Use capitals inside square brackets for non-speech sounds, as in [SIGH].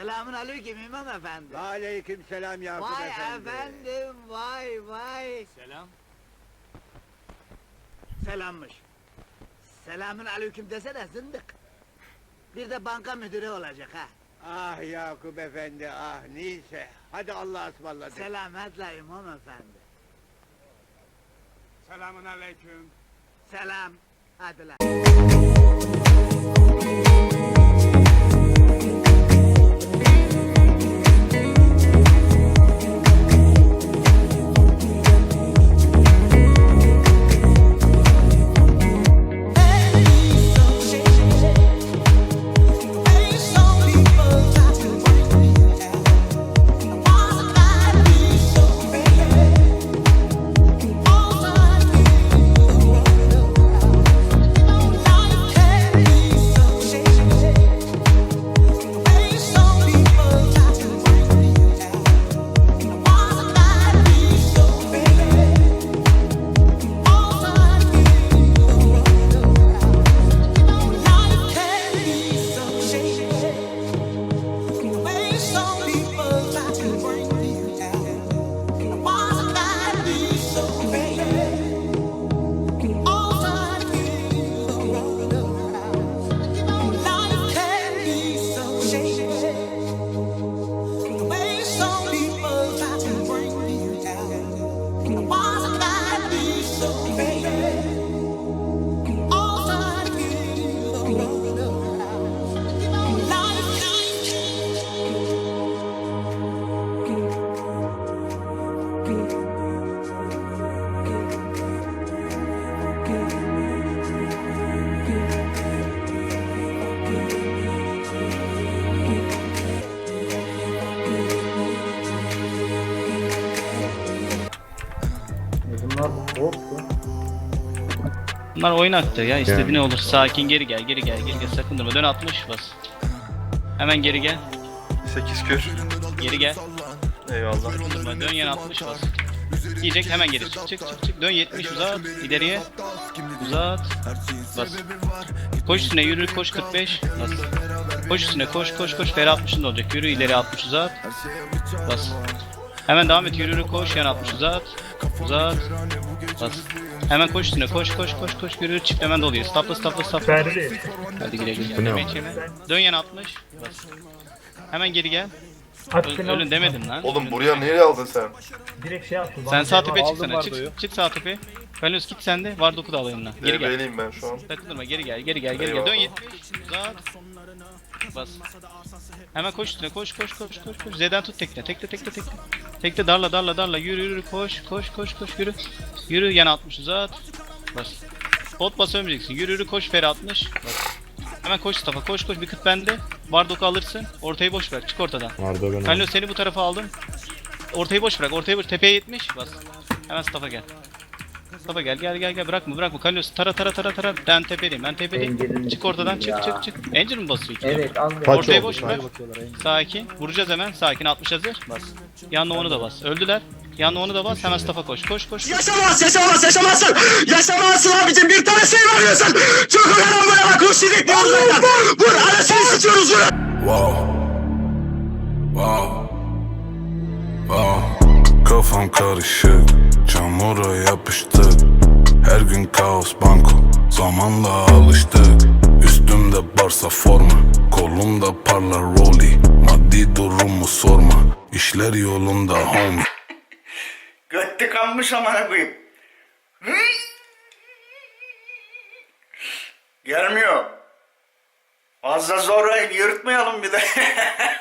Selamun aleyküm İmam Efendi. Aleyküm selam Yakup Vay efendi. efendim, vay vay. Selam. Selammış. Selamun aleyküm desene zındık. Bir de banka müdürü olacak ha. Ah Yakup efendi ah neyse. Hadi Allah'a ısmarladık. Selametle İmam Efendi. Selamun aleyküm. Selam. Hadi lan. Bunlar oyun aktı ya istediğine olur. Sakin geri gel geri gel geri gel sakın durma. Dön 60 bas. Hemen geri gel. 8 kür. Geri gel. Eyvallah. Durma. Dön yana 60 bas. Yiyecek hemen geri çık çık çık çık. Dön 70 uzat. ileriye. Uzat. Bas. Koş üstüne yürü koş 45. Bas. Koş üstüne koş koş koş. Fer 60'ın da olacak. Yürü ileri 60 uzat. Bas. Hemen devam et yürü yürü koş yan 60 uzat. Uzat. Bas. Hemen koş üstüne koş koş koş koş yürü yürü çift hemen doluyor. Stopla stopla stopla. Ferdi. Hadi güle güle. Bu ne Deme ama? Dön yan 60. Bas. Hemen geri gel. Ö- ölün demedim lan. Oğlum Ölün. buraya nereye aldın sen? Direkt şey yaptı. Sen sağ tepeye aldım çıksana. Çık, çık sağ tepeye. Kalos git sen de. Var doku da alayım Geri gel. DB'liyim ben şu an. Takılma geri gel geri gel geri gel. Dön Eyvallah. 70. Uzat. Bas. Hemen koş üstüne koş koş koş koş koş. Z'den tut tekne. Tekle tekle tekle. Tekle darla darla darla. Yürü yürü koş koş koş koş yürü. Yürü yana 60 uzat. Bas. Bot bas ölmeyeceksin. Yürü yürü koş fer 60. Bas. Hemen koş Stafa koş koş bir kıt bende. Bardoku alırsın. Ortayı boş bırak. Çık ortadan. Vardı ben seni bu tarafa aldım. Ortayı boş bırak. Ortayı boş. Tepeye 70. Bas. Hemen Stafa gel. Stafa gel gel gel gel bırakma bırakma. Kallo tara tara tara tara. Ben tepedeyim. Ben tepedeyim. Engel'in Çık oradan çık ya. çık çık. Angel mi basıyor ki? Evet al. Kaç Ortaya oldu? boş ver. Sakin. Vuracağız hemen. Sakin 60 hazır. Bas. Yanına onu da bas. Öldüler. Yanına onu da bas. Hemen Stafa koş. Koş koş. Yaşamaz, yaşamaz, yaşamazsın. Yaşamazsın abicim. Bir tane şey veriyorsun. Çok önemli böyle bak. Rusçilik diyoruz zaten. Vur, anasını sıçıyoruz vur. Wow. Wow. Wow. Kafam karışık, çamura yapıştık. Her gün kaos banko, zamanla alıştık. Üstümde barsa forma, kolumda parlar rolly. Maddi durumu sorma, işler yolunda homie. [LAUGHS] Göt tıkanmış amına koyayım. Gelmiyor. Fazla zor yırtmayalım bir de. [LAUGHS]